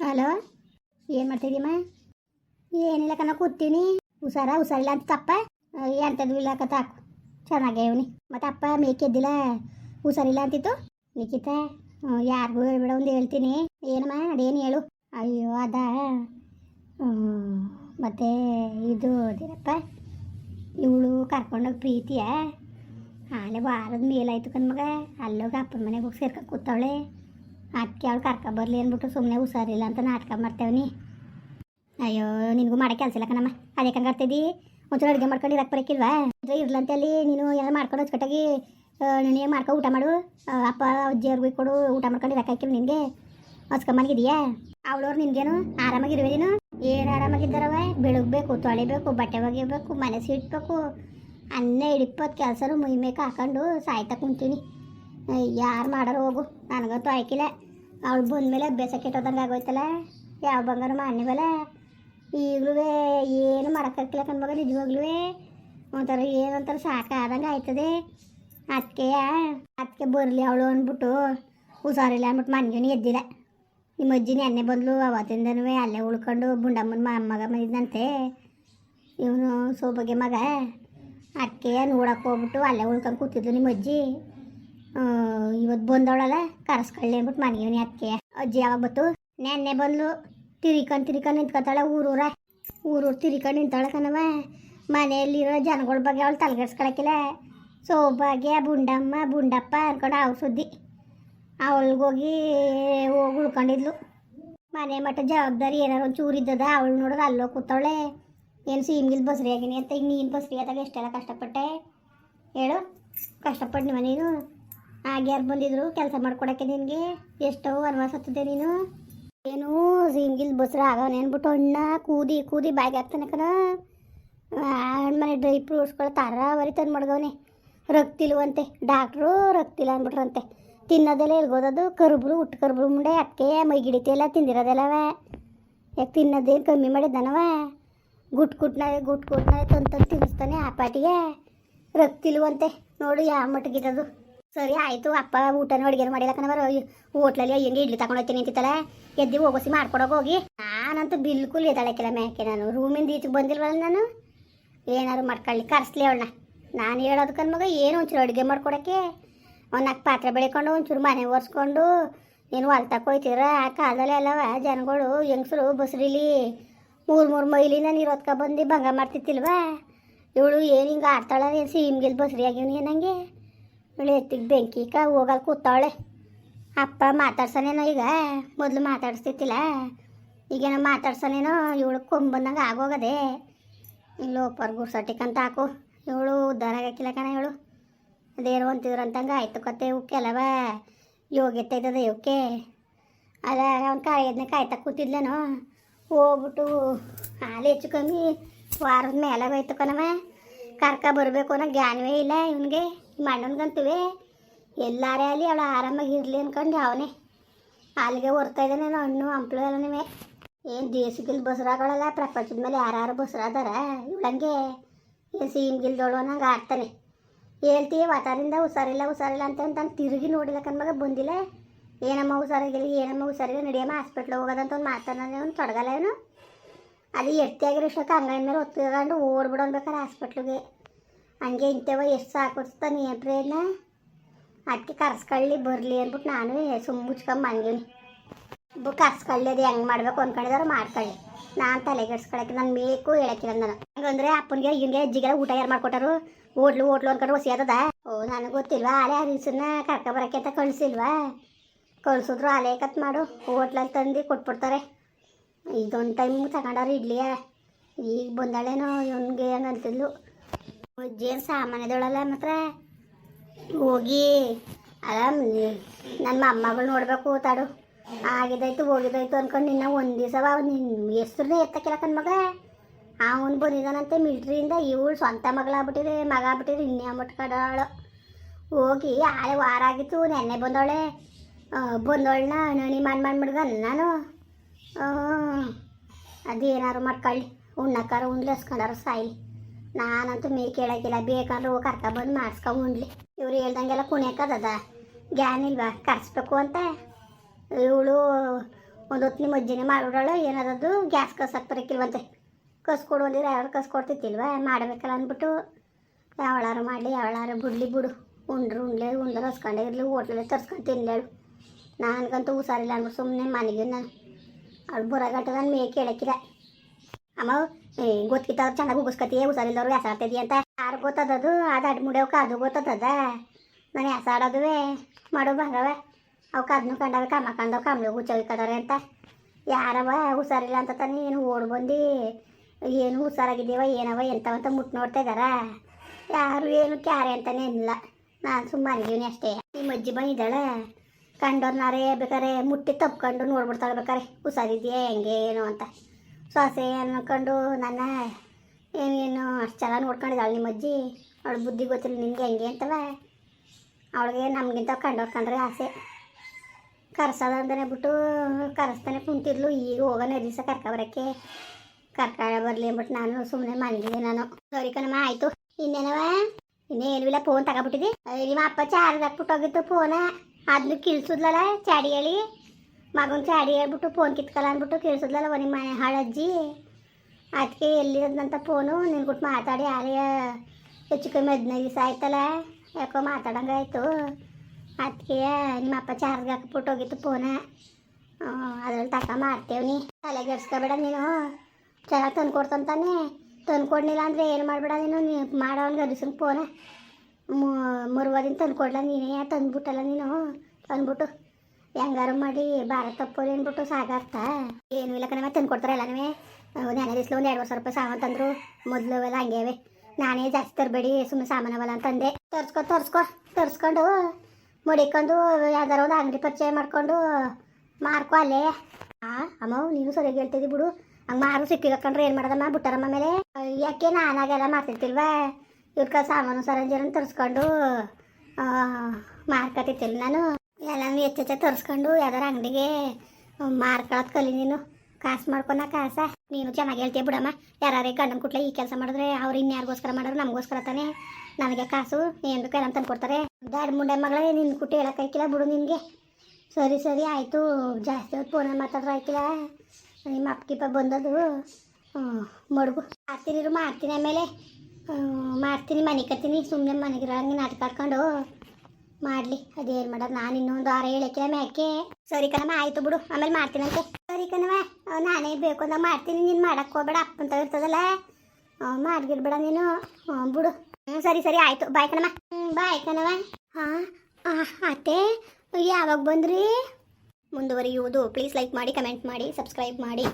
Hello? ಏನು ಮಾಡ್ತಿದ್ದೀಮ್ಮ ಏನಿಲ್ಲ ಕಣ, ಕೂತೀನಿ. ಹುಷಾರ, ಹುಷಾರಿಲ್ಲ ಅಂತ ತಪ್ಪ? ಎಂಥದ್ದು ಇಲ್ಲ ಕತ ಹಾಕು ಚೆನ್ನಾಗೇವನಿ ಮತ್ತು ಅಪ್ಪ ಮೇಕೆದ್ದಿಲ್ಲ ಹುಷಾರಿಲ್ಲ ಅಂತಿತ್ತು? ನಿಖಿತ ಯಾರಿಗೂ ಹೇಳ್ಬೇಡ, ಒಂದು ಹೇಳ್ತೀನಿ. ಏನಮ್ಮ, ಅದೇನು ಹೇಳು? ಅಯ್ಯೋ, ಅದ? ಮತ್ತು ಇದು ಅದೇನಪ್ಪ? ಇವಳು ಕರ್ಕೊಂಡೋಗಿ ಪ್ರೀತಿಯ? ಆಲೆ ವಾರದ ಮೇಲಾಯ್ತು ಕಣ್ಮಗ ಅಲ್ಲೋಗಿ ಅಪ್ಪನ ಮನೆಗೆ ಹೋಗಿ ಸೇರ್ಕೊಂಡು ಕೂತವಳೆ. ಅದಕ್ಕೆ ಅವಳು ಕರ್ಕ ಬರಲಿ ಅಂದ್ಬಿಟ್ಟು ಸುಮ್ಮನೆ ಹುಷಾರಿಲ್ಲ ಅಂತ ನಾಟಕ ಮಾಡ್ತೇವನಿ ಅಯ್ಯೋ, ನಿನಗೂ ಮಾಡೋ ಕೆಲಸ ಇಲ್ಲ ಕಣಮ್ಮ. ಅದೇ ಕಂಗೆ ಆಡ್ತಿದ್ದಿ? ಒಂಚೂರು ಅಡುಗೆ ಮಾಡ್ಕೊಂಡು ಇರಕ್ಕೆ ಬರೋಕ್ಕಿಲ್ವಾ ಇರ್ಲಂತೆ ಅಲ್ಲಿ, ನೀನು ಏನಾರು ಮಾಡ್ಕೊಂಡು ಅಚ್ಚುಕಟ್ಟಾಗಿ ನನಗೆ ಮಾಡ್ಕೊ ಊಟ ಮಾಡು? ಅಪ್ಪ, ಅಜ್ಜಿ ಅವ್ರಿಗೂ ಕೊಡು, ಊಟ ಮಾಡ್ಕೊಂಡು ಇರಕ್ಕಾಕಿಲ್ಲ ನಿನಗೆ. ಹೊಸ್ಕೊಂಬನಿಗಿದೆಯಾ ಅವಳವ್ರು ನಿನ್ಗೇನು ಆರಾಮಾಗಿರುವೆ ನೀನು? ಏನು ಆರಾಮಾಗಿದ್ದಾರವ ಬೆಳಗ್ಬೇಕು ತೊಳಿಬೇಕು ಬಟ್ಟೆ ಒಗಿಬೇಕು ಮನೆ ಸಿಟ್ಬೇಕು ಅನ್ನೇ ಹಿಡಿಪತ್ತು ಕೆಲಸನೂ ಮುಯ್ಮೇಕೆ ಹಾಕೊಂಡು ಸಾಯ್ತಾ ಕುಂತೀನಿ ಯಾರು ಮಾಡೋರು ಹೋಗು? ನನಗಂತೂ ಆಯ್ಕಿಲ್ಲ. ಅವಳು ಬಂದಮೇಲೆ ಅಭ್ಯಾಸ ಕೆಟ್ಟೋದಂಗೆ ಆಗೋಯ್ತಲ್ಲ? ಯಾವ ಬಂಗಾರ ಮಾಡಿವಲ್ಲ ಈಗಲೂ ಏನು ಮಾಡೋಕ್ಕಾಗ್ತಿಲ್ಲ ಕಣ್ಮಗ ನಿಜವಾಗ್ಲೂ ಒಂಥರ ಏನೊಂಥರ ಸಾಕಾದಂಗೆ ಆಯ್ತದೆ. ಅದಕ್ಕೆಯ ಅದಕ್ಕೆ ಬರಲಿ ಅವಳು ಅಂದ್ಬಿಟ್ಟು ಹುಷಾರಿಲ್ಲ ಅಂದ್ಬಿಟ್ಟು ಮನ್ಗೇನು ಎದ್ದಿಲ್ಲ. ನಿಮ್ಮ ಅಜ್ಜಿ ಎಣ್ಣೆ ಬಂದ್ಲು, ಅವತ್ತಿಂದನೂ ಅಲ್ಲೇ ಉಳ್ಕೊಂಡು ಬುಂಡಮ್ಮನ ಮಗ ಮನಿದಂತೆ ಇವನು ಸೋಬಗೆ ಮಗ. ಅದಕ್ಕೆ ನೋಡಕ್ಕೆ ಹೋಗ್ಬಿಟ್ಟು ಅಲ್ಲೇ ಉಳ್ಕೊಂಡು ಕೂತಿದ್ಲು ನಿಮ್ಮ ಅಜ್ಜಿ. ಇವತ್ತು ಬಂದವಳಲ್ಲ ಕರೆಸ್ಕೊಳ್ಳಿ ಅಂದ್ಬಿಟ್ಟು ಮನೆಯವನಿ ಅದಕ್ಕೆ ಅಜ್ಜಿ ಯಾವಾಗ ಬತ್ತು ನೆನ್ನೆ ಬಂದ್ಲು. ತಿರಿಕೊಂಡು ತಿರಿಕೊಂಡು ನಿಂತ್ಕೊತಾಳೆ ಊರೂರ. ಊರೂರು ತಿರಿಕೊಂಡು ನಿಂತಾಳೆ ಕಣವ ಮನೆಯಲ್ಲಿರೋ ಜನಗಳ ಬಗ್ಗೆ ಅವಳು ತಲೆಗೆಡ್ಸ್ಕೊಳಕಿಲ್ಲ ಸೌಭಾಗ್ಯ, ಬುಂಡಮ್ಮ, ಬುಂಡಪ್ಪ ಅನ್ಕೊಂಡು ಅವ್ರ ಸುದ್ದಿ. ಅವಳಿಗೋಗಿ ಹೋಗಿ ಉಳ್ಕೊಂಡಿದ್ಲು. ಮನೆ ಮಟ್ಟ ಜವಾಬ್ದಾರಿ ಏನಾರು ಒಂದು ಚೂರು ಇದ್ದದ, ಅವಳು ನೋಡಿದ್ರೆ ಅಲ್ಲೋ ಕೂತವಳೆ. ಏನು ಸೀಮ್ಗಿಲ್ ಬಸ್ರಿ ಆಗಿನಿ ಅಂತ, ಈಗ ನೀನು ಬಸ್ರಿ ಆದಾಗ ಎಷ್ಟೆಲ್ಲ ಕಷ್ಟಪಟ್ಟೆ? ಹೇಳು. ಕಷ್ಟಪಟ್ಟು ನೀವ ಯಾರು ಬಂದಿದ್ರು ಕೆಲಸ ಮಾಡ್ಕೊಡಕ್ಕೆ ನಿನಗೆ? ಎಷ್ಟೋ ವನವಾಸ ಹತ್ತದೆ ನೀನು. ಏನು ಸೀಮ್ಗಿಲ್ ಬಸ್ರ ಆಗವನ ಅಂದ್ಬಿಟ್ಟು ಅಣ್ಣ ಕೂದಿ ಕೂದಿ ಬಾಯಿಗೆ ಹಾಕ್ತಾನೆ ಕಣ. ಮನೆ ಡ್ರೈ ಫ್ರೂಟ್ಸ್ಗಳು ತರಾವರಿ ತಂದು ಮಡ್ಗವನೆ. ರಕ್ತಿಲ್ವಂತೆ. ಡಾಕ್ಟ್ರು ರಕ್ತಿಲ್ಲ ಅಂದ್ಬಿಟ್ರಂತೆ ತಿನ್ನೋದೆಲ್ಲ ಎಲ್ಗೋದದು? ಕರುಬ್ರು ಹುಟ್ಟು ಕರುಬ್ರು ಮುಂಡೆ ಅದಕ್ಕೆ ಮೈಗಿಡಿತೆಲ್ಲ ತಿಂದಿರೋದೆಲ್ಲವ? ಯಾಕೆ ತಿನ್ನೋದೇನು ಕಮ್ಮಿ ಮಾಡಿದ್ದಾನವ? ಗುಟ್ ಗುಟ್ನ ಗುಟ್ ಗುಟ್ನ ತಂದು ತಿನ್ನಿಸ್ತಾನೆ ಆ ಪಾಟಿಗೆ. ರಕ್ತಿಲ್ವಂತೆ. ನೋಡು ಯಾವ ಮಟ್ಟಿಗಿರೋದು ಸರಿ, ಆಯಿತು. ಅಪ್ಪ ಊಟನ ಅಡುಗೆ ಮಾಡಿಲ್ಲ ಕಣವರು ಹೋಟ್ಲಲ್ಲಿ ಹೆಂಗೆ ಇಡ್ಲಿ ತಗೊಂಡೋಗ್ತೀನಿ ಅಂತಿತ್ತಲ್ಲ. ಎದ್ದು ಹೋಗೋಸಿ ಮಾಡ್ಕೊಡೋಕೆ ಹೋಗಿ. ನಾನಂತೂ ಬಿಲ್ಕುಲ್ ಎದಾಳಕ್ಕಿಲ್ಲ ಮೇಕೆ ನಾನು. ರೂಮಿಂದ ಈಚೆಗೆ ಬಂದಿಲ್ವಲ್ಲ ನಾನು. ಏನಾದ್ರು ಮಾಡ್ಕೊಳ್ಳಿ. ಕರೆಸ್ಲಿ ಅವಳನ್ನ. ನಾನು ಹೇಳೋದು ಮಗ, ಏನು ಒಂಚೂರು ಅಡುಗೆ ಮಾಡ್ಕೊಡೋಕ್ಕೆ. ನಾಲ್ಕು ಪಾತ್ರೆ ಬೆಳ್ಕೊಂಡು, ಒಂಚೂರು ಮನೆ ಒರೆಸ್ಕೊಂಡು. ನೀನು ಹೊಲ್ತಕ್ಕೆ ಹೋಯ್ತಿದ್ರ? ಆ ಕಾಲದಲ್ಲಿ ಅಲ್ಲವ, ಜನಗಳು ಹೆಂಗಸರು ಬಸ್ರಿಲಿ. ಮೂರು ಮೂರು ಮೈಲಿ ನಾನು ಇರೋದ್ಕ ಬಂದು ಭಂಗ ಮಾಡ್ತಿತ್ತಿಲ್ವಾ? ಇವಳು ಏನು ಹಿಂಗೆ ಆಡ್ತಾಳೆ ಏನು ಸೀಮ್ಗಿಲ್ ಬಸ್ರಿ ಆಗಿವ್ನಿ ನನಗೆ ಎತ್ತಿಗೆ ಬೆಂಕಿ ಕ ಹೋಗಲ್ ಕೂತಾವಳೆ ಅಪ್ಪ ಮಾತಾಡ್ಸನೇನೋ ಈಗ? ಮೊದಲು ಮಾತಾಡಿಸ್ತಿತ್ತಿಲ್ಲ ಈಗೇನೋ ಮಾತಾಡ್ಸನೇನೋ? ಇವಳು ಕೊಂಬಂದಂಗೆ ಆಗೋಗದೆ. ಇಲ್ಲೋ ಒಪ್ಪರ್ ಗುರ್ಸಟ್ಟಿಕಂತ ಹಾಕು. ಇವಳು ಉದ್ಧಾರ ಆಗಕ್ಕಿಲ್ಲ ಕಣ ಇವಳು. ಅದೇನು ಅಂತಿದ್ರು ಅಂತಂಗೆ ಆಯ್ತು ಕತೆ ಇವಕ್ಕೆಲ್ಲವ ಯೋಗ್ಯತೆ ಇದ್ದದ ಇವಕ್ಕೆ? ಅದ ಅವ್ನು ಕಾಯೋದನ್ನ ಕಾಯ್ತಾ ಕೂತಿದ್ಲೇನೋ? ಹೋಗ್ಬಿಟ್ಟು ಹಾಲು ಹೆಚ್ಚು ಕಮ್ಮಿ ವಾರದ ಮೇಲೆ ಹೋಯ್ತು ಕಣವ ಕರ್ಕ ಬರಬೇಕು ಅನ್ನೋ ಜ್ಞಾನವೇ ಇಲ್ಲ ಇವನಿಗೆ. ಮಣ್ಣನ್ಗಂತುವೆ ಎಲ್ಲಾರೇ ಅಲ್ಲಿ ಅವಳು ಆರಾಮಾಗಿ ಇರಲಿ ಅನ್ಕೊಂಡು ಅವನೇ. ಅಲ್ಲಿಗೆ ಹೊರ್ತಾ ಇದ್ದಾನೇನೋ ಹಣ್ಣು, ಹಂಪ್ಲು ಎಲ್ಲನೇ ಏನು ದೇಶಗಿಲ್ ಬಸ್ರಾಗಳಲ್ಲ, ಪ್ರಪಂಚದ ಮೇಲೆ ಯಾರು ಬಸ್ರಾದಾರ, ಇವಳಂಗೆ ಏನು ಸೀಮ್ಗಿಲ್ದೋಳು ಅನ್ನಂಗೆ ಆಡ್ತಾನೆ. ಹೇಳ್ತೀವಿ ವಾತಾರಿಂದ ಹುಷಾರಿಲ್ಲ ಹುಷಾರಿಲ್ಲ ಅಂತ ಅಂತ ತಿರುಗಿ ನೋಡಿಲ್ಲ ಕಣ್ಮಗ ಬಂದಿಲ್ಲ. ಏನಮ್ಮ ಹುಷಾರಾಗಿಲ್ಲ ಏನಮ್ಮ ಹುಷಾರಿಲ್ಲ ನಡಿಯಮ್ಮ ಹಾಸ್ಪಿಟ್ಲಿಗೆ ಹೋಗೋದಂತ ಒಂದು ಮಾತನ್ನ ಒಂದು ತೊಡಗಲ್ಲ ಏನು? ಅಲ್ಲಿ ಎತ್ತಿಯಾಗಿರೋ ಇಷ್ಟಕ್ಕೆ ಹಂಗೈನ ಮೇಲೆ ಹೊತ್ಕೊಂಡು ಓಡ್ಬಿಡು ಅನ್ಬೇಕಾರೆ ಹಾಸ್ಪಿಟ್ಲಿಗೆ. ಹಂಗೆ ಇಂಥವ ಎಷ್ಟು ಸಾಕು ನೀ ಪ್ರಯತ್ನ ಅದಕ್ಕೆ ಕರ್ಸ್ಕೊಳ್ಳಿ ಬರಲಿ ಅಂದ್ಬಿಟ್ಟು ನಾನು ಸುಮ್ಮ ಮುಚ್ಕೊಂಡು ಬಂದೀನಿ. ಬು ಕರ್ಸ್ಕೊಳ್ಳಿ ಅದು ಹೆಂಗೆ ಮಾಡ್ಬೇಕು ಅಂದ್ಕೊಂಡಿದಾರೆ ಮಾಡ್ಕೊಳ್ಳಿ. ನಾನು ತಲೆಗೆಡ್ಸ್ಕೊಳಕ್ಕೆ ನಾನು ಮೇಕು ಹೇಳಕ್ಕಿಲ್ಲ ನಾನು. ಹಂಗಂದ್ರೆ ಅಪ್ಪನಿಗೆ ಹಿಂಗೆ ಅಜ್ಜಿಗೆಲ್ಲ ಊಟ ಯಾರು ಮಾಡ್ಕೊಟ್ಟಾರು? ಓಟ್ಲು ಓಟ್ಲು ಅಂದ್ಕೊಂಡು ಹೊಸಿ ಓ, ನನಗೆ ಗೊತ್ತಿಲ್ವಾ? ಅಲೆ ಹರಿಸನ್ನ ಕರ್ಕ ಬರೋಕ್ಕೆ ಅಂತ ಕಳಿಸಿಲ್ವಾ? ಕಳ್ಸಿದ್ರು ಅಲೆ ಕತ್ ಮಾಡು. ಹೋಟ್ಲಲ್ಲಿ ತಂದು ಕೊಟ್ಬಿಡ್ತಾರೆ. ಇದೊಂದು ಟೈಮ್ ತಗೊಂಡವ್ರು ಇಡ್ಲಿಯ? ಈಗ ಬಂದಾಳೇನೋ ಇವನಿಗೆ ಹಂಗಂತಿದ್ಲು ಅಜ್ಜಿ ಏನು ಸಾಮಾನ್ಯದೊಳಲ್ಲ ಮಾತ್ರ. ಹೋಗಿ ಅಲ್ಲ ನನ್ನ ಮೊಮ್ಮಗಳು ನೋಡಬೇಕು, ತಾಡು. ಆಗಿದಾಯ್ತು ಹೋಗಿದಾಯ್ತು ಅನ್ಕೊಂಡು ನಿನ್ನ ಒಂದು ದಿವಸ ನಿನ್ನ ಹೆಸ್ರನ್ನೇ ಎತ್ತಕ್ಕಿಲ್ಲ ಮಗ. ಅವನು ಬಂದಿದ್ದಾನಂತೆ ಮಿಲ್ಟ್ರಿಯಿಂದ ಇವಳು ಸ್ವಂತ ಮಗಳಾಗ್ಬಿಟ್ಟಿದೆ, ಮಗ ಆಗ್ಬಿಟ್ಟಿದೆ, ಇನ್ನೇ ಮುಟ್ಕಡಾಳು. ಹೋಗಿ, ಆಳೆ ವಾರ ಆಗಿತ್ತು, ನೆನ್ನೆ ಬಂದವಳೆ. ಬಂದವಳನ್ನ ನಣಿ ಮಾಡಿ ಮಾಡಿಬಿಡ್ದ ನಾನು. ಅದೇನಾರು ಮಾಡ್ಕೊಳ್ಳಿ. ಉಣ್ಣಕ್ಕಾರ ಉಣ್ಲೆಸ್ಕೊಂಡಾರ ಸಾಯ್ಲಿ. ನಾನಂತೂ ಮೇ ಕೇಳಕ್ಕಿಲ್ಲ. ಬೇಕಾದ್ರೆ ಹೋಗಿ ಕರ್ಕೊಂಬಂದು ಮಾಡಿಸ್ಕೊಂಡು ಮಾಡಿಸ್ಕೊಂಡ್ಲಿ ಇವ್ರು ಹೇಳ್ದಂಗೆಲ್ಲ ಕುಣಿಯಕ್ಕದ ಗ್ಯಾನ್ ಇಲ್ವಾ? ಕರ್ಸ್ಬೇಕು ಅಂತ. ಇವಳು ಒಂದು ಹೊತ್ತು ನಿಮ್ಮ ಅಜ್ಜಿನೇ ಮಾಡಿಬಿಡೋಳು. ಏನದದು ಗ್ಯಾಸ್ ಕಸಕ್ಕೆ ಬರೋಕ್ಕಿಲ್ವಂತೆ ಕಸ್ಕೊಡು ಅಂದಿದ್ರೆ ಯಾರು ಕಸ್ಕೊಡ್ತಿತ್ತಿಲ್ವ ಮಾಡಬೇಕಲ್ಲ ಅಂದ್ಬಿಟ್ಟು, ಯಾವಳಾರು ಮಾಡಲಿ, ಯಾವಳಾರು ಬಿಡ್ಲಿ ಬಿಡು. ಉಂಡ್ರು ಉಂಡ್ಲೆ, ಉಂಡ್ರೆ ಹಸ್ಕೊಂಡೇ ಇರಲಿ, ಹೋಟ್ಲಲ್ಲೇ ತರ್ಸ್ಕೊಂಡು ತಿನ್ಲೇಳು. ನನಗಂತೂ ಹುಷಾರಿಲ್ಲ ಅಂದ್ಬಿಟ್ಟು ಸುಮ್ಮನೆ ಮನೆಗೆ ನಾನು ಅವಳು ನಾನು ಮೇ ಕೇಳಕ್ಕಿಲ್ಲ. ಅಮ್ಮ, ಏ ಗೊತ್ತಿತ್ತವ್ರು ಚೆನ್ನಾಗಿ ಉಗಿಸ್ಕತಿಯೇ ಹುಷಾರಿಲ್ಲವ್ರು ಹೆಸಾಡ್ತಿದ್ದಿ ಅಂತ? ಯಾರು ಗೊತ್ತದದು? ಅದು ಅಡ್ ಮುಡಿಯೋಕೆ ಅದು ಗೊತ್ತದ ನಾನು ಹೆಸಾಡೋದುವೆ ಮಾಡೋ ಬಂಗವೆ ಅವು ಕದ್ನು ಕಂಡವೆ ಕಮ್ಮ ಕಂಡವು ಕಮ್ಮಿ ಹುಚ್ಚವಿಕದಾರೆ ಅಂತ. ಯಾರವ ಹುಷಾರಿಲ್ಲ ಅಂತ ತಾನೇ ಏನು ಓಡ್ ಬಂದು. ಏನು ಹುಷಾರಾಗಿದ್ದೀವ, ಏನವ ಎಂತವಂತ ಮುಟ್ಟು ನೋಡ್ತಾ ಇದಾರ? ಯಾರು ಏನು ಕ್ಯಾರೆ ಅಂತಾನೆ ಇಲ್ಲ ನಾನು ಸುಮ್ಮನೆ ಅಷ್ಟೇ. ನಿಮ್ಮ ಅಜ್ಜಿ ಬಂದಿದ್ದಾಳೆ ಕಂಡೋರ್ನಾರೇ, ಬೇಕಾರೆ ಮುಟ್ಟಿ ತಪ್ಕೊಂಡು ನೋಡ್ಬಿಡ್ತಾಳೆ ಬೇಕಾರೆ. ಹುಷಾರಿದ್ಯಾ, ಹೆಂಗೆ, ಏನು ಅಂತ. ಸೊಸೆ ಅನ್ಕೊಂಡು ನನ್ನ ಏನೇನು ಅಷ್ಟು ಚೆನ್ನಾಗಿ ನೋಡ್ಕೊಂಡಿದ್ದಾಳೆ ನಿಮ್ಮ ಅಜ್ಜಿ. ಅವಳು ಬುದ್ಧಿ ಗೊತ್ತಿಲ್ಲ ನಿಮಗೆ ಹೆಂಗೆ ಅಂತವ. ಅವಳಿಗೆ ನಮಗಿಂತ ಕಂಡೋರ್ ಕಂಡ್ರೆ ಆಸೆ. ಕರ್ಸೋದು ಅಂತಾನೆ ಬಿಟ್ಟು ಕರೆಸ್ತಾನೆ ಕುಂತಿದ್ಲು, ಈಗ ಹೋಗೋಣ ದಿವಸ ಕರ್ಕೊಬರಕ್ಕೆ ಕರ್ಕ ಬರಲಿ ಅಂದ್ಬಿಟ್ಟು ನಾನು ಸುಮ್ಮನೆ ಮಲಗಿದೆ ನಾನು. ಸರಿ ಕಣಮ್ಮ, ಆಯಿತು. ಇನ್ನೇನವ? ಇನ್ನೇನಿಲ್ಲ ಫೋನ್ ತಗೊಬಿಟ್ಟಿದ್ದೆ ನಿಮ್ಮ ಅಪ್ಪ ಚಾರ್ಜ್ ಹಾಕ್ಬಿಟ್ಟು ಹೋಗಿತ್ತು ಫೋನ ಅದನ್ನು ಕಿಲ್ಸುದ್ಲಲ್ಲ ಚಾಡಿ ಹೇಳಿ. ಮಗನ ಚಾಡಿ ಹೇಳ್ಬಿಟ್ಟು ಫೋನ್ ಕಿತ್ಕಲ್ಲ ಅಂದ್ಬಿಟ್ಟು ಕೇಳಿಸಿದ್ಲಲ್ಲ ಮನೆ ಹಾಳಜ್ಜಿ. ಅದಕ್ಕೆ ಎಲ್ಲಿರೋದಂತ ಫೋನು ನಿನ್ಗುಟ್ಟು ಮಾತಾಡಿ ಆಲಯ ಹೆಚ್ಚು ಕಮ್ಮಿ ಹದಿನೈದು ದಿವಸ ಆಯ್ತಲ್ಲ? ಯಾಕೋ ಮಾತಾಡಂಗಾಯ್ತು ಅದಕ್ಕೆ ನಿಮ್ಮ ಅಪ್ಪ ಚಾರ್ಜ್ ಹಾಕಿಬಿಟ್ಟು ಹೋಗಿತ್ತು ಫೋನ ಅದ್ರಲ್ಲಿ ತಕ ಮಾಡ್ತೇವ್ನಿ ತಲೆಗೆಡ್ಸ್ಕೊಬೇಡ ನೀನು. ಚೆನ್ನಾಗಿ ತಂದ್ಕೊಡ್ತಂತಾನೆ ತಂದ್ಕೊಡ್ಲಿಲ್ಲ ಅಂದರೆ ಏನು ಮಾಡಬೇಡ ನೀನು? ನೀ ಮಾಡೋನ್ ಅರಿಸನ್ ಫೋನ ಮರುವಾದಿನ ತಂದ್ಕೊಡ್ಲ ನೀನೇ? ತಂದ್ಬಿಟ್ಟಲ್ಲ ನೀನು? ತಂದ್ಬಿಟ್ಟು ಹೆಂಗಾರು ಮಾಡಿ, ಭಾರತ ತಪ್ಪೋದು ಅಂದ್ಬಿಟ್ಟು ಸಾಗಾರ್ತ? ಏನು ಇಲ್ಲ ಕಣವ ತಂದು ಕೊಡ್ತಾರೆ ಎಲ್ಲನೂ. ನೆನೆ ದಿಸ್ಲು ಒಂದು ಎರಡು ಸಾವಿರ ರೂಪಾಯಿ ಸಾಮಾನು ತಂದರು. ಮೊದಲು ಅವೆಲ್ಲ ಹಂಗೇವೆ ನಾನೇ ಜಾಸ್ತಿ ತರಬೇಡಿ ಸುಮ್ಮನೆ ಸಾಮಾನವಲ್ಲ ಅಂತಂದೆ ತರ್ಸ್ಕೊ ತರ್ಸ್ಕೊ, ತರ್ಸ್ಕೊಂಡು ಮಡಿಕೊಂಡು ಯಾವ್ದಾರ ಒಂದು ಅಂಗಡಿ ಪರಿಚಯ ಮಾಡ್ಕೊಂಡು ಮಾರ್ಕೊ ಅಲ್ಲೇ. ಆ, ಅಮ್ಮ, ನೀನು ಸರಿಯಾಗಿ ಹೇಳ್ತಿದ್ದಿ ಬಿಡು. ಹಂಗೆ ಮಾರು ಸಿಕ್ಕಿಗಕ್ಕಂಡ್ರೆ ಏನು ಮಾಡೋದಮ್ಮ, ಬಿಟ್ಟಾರಮ್ಮ ಮೇಲೆ ಯಾಕೆ ನಾನಾಗೆಲ್ಲ ಮಾಡ್ತಿರ್ತಿಲ್ವಾ? ಇವ್ರ ಸಾಮಾನು ಸರಂಜರನ್ನು ತರಿಸ್ಕೊಂಡು ಮಾರ್ಕತಿರ್ತಿಲ್ಲ ನಾನು. ಎಲ್ಲನೂ ಹೆಚ್ಚೆಚ್ಚ ತರಿಸ್ಕೊಂಡು ಯಾವ್ದಾರ ಅಂಗಡಿಗೆ ಮಾರ್ಕೊಳತ್ ಕಲಿ ನೀನು. ಕಾಸು ಮಾಡ್ಕೊನ ಕಾಸ. ನೀನು ಚೆನ್ನಾಗಿ ಹೇಳ್ತೀಯ ಬಿಡಮ್ಮ. ಯಾರೇ ಗಂಡನ ಕುಟ್ಲೆ ಈ ಕೆಲಸ ಮಾಡಿದ್ರೆ ಅವ್ರು ಇನ್ಯಾರಿಗೋಸ್ಕರ ಮಾಡೋರು ನಮಗೋಸ್ಕರ ತಾನೇ. ನನಗೆ ಕಾಸು ಏನು ಬೇಕು ಎಲ್ಲ ತಂದು ಕೊಡ್ತಾರೆ ದಾಡ್ ಮುಂಡೆ ಮಗಳೇ ನಿನ್ನ ಕುಟ್ಟಿ ಹೇಳೋಕ್ಕಾಯ್ಕಿಲ್ಲ ಬಿಡು ನಿನಗೆ. ಸರಿ ಸರಿ ಆಯಿತು. ಜಾಸ್ತಿ ಹೊತ್ತು ಫೋನಲ್ಲಿ ಮಾತಾಡ್ರೆ ಆಯ್ತಿಲ್ಲ ನಿಮ್ಮ ಅಪ್ಪಿಪ್ಪ ಬಂದದು ಮಡುಗು. ಮಾಡ್ತೀನಿ ಇರು, ಮಾಡ್ತೀನಿ ಆಮೇಲೆ. ಮಾಡ್ತೀನಿ ಮನೆ ಕತ್ತೀನಿ ಸುಮ್ಮನೆ ಮನೆಗಿರಂಗೆ ನಾಟಕ ಆಡ್ಕೊಂಡು. ಮಾಡಲಿ. ಅದೇನು ಮಾಡೋದು? ನಾನು ಇನ್ನೊಂದು ವಾರ ಹೇಳಕ್ಕೆ ಮ್ಯಾಕೆ ಸರಿ ಕಣಮ್ಮ ಆಯಿತು ಬಿಡು. ಆಮೇಲೆ ಮಾಡ್ತೀನಂತೆ ಸರಿ ಕಣವ ನಾನೇ ಬೇಕು ಅಂದಾಗ ಮಾಡ್ತೀನಿ. ನೀನು ಮಾಡಕ್ಕೆ ಹೋಗ್ಬೇಡ. ಅಪ್ಪಂತ ಇರ್ತದಲ್ಲ. ಮಾಡ್ಗಿರ್ಬೇಡ ನೀನು. ಬಿಡು. ಹ್ಞೂ ಸರಿ ಸರಿ, ಆಯಿತು. ಬಾಯ್ ಹ್ಞೂ ಬಾಯ್ ಕಣವ ಹಾಂ ಅತ್ತೆ, ಯಾವಾಗ ಬಂದ್ರಿ? ಮುಂದುವರಿಯುವುದು. ಪ್ಲೀಸ್ ಲೈಕ್ ಮಾಡಿ, ಕಮೆಂಟ್ ಮಾಡಿ, ಸಬ್ಸ್ಕ್ರೈಬ್ ಮಾಡಿ.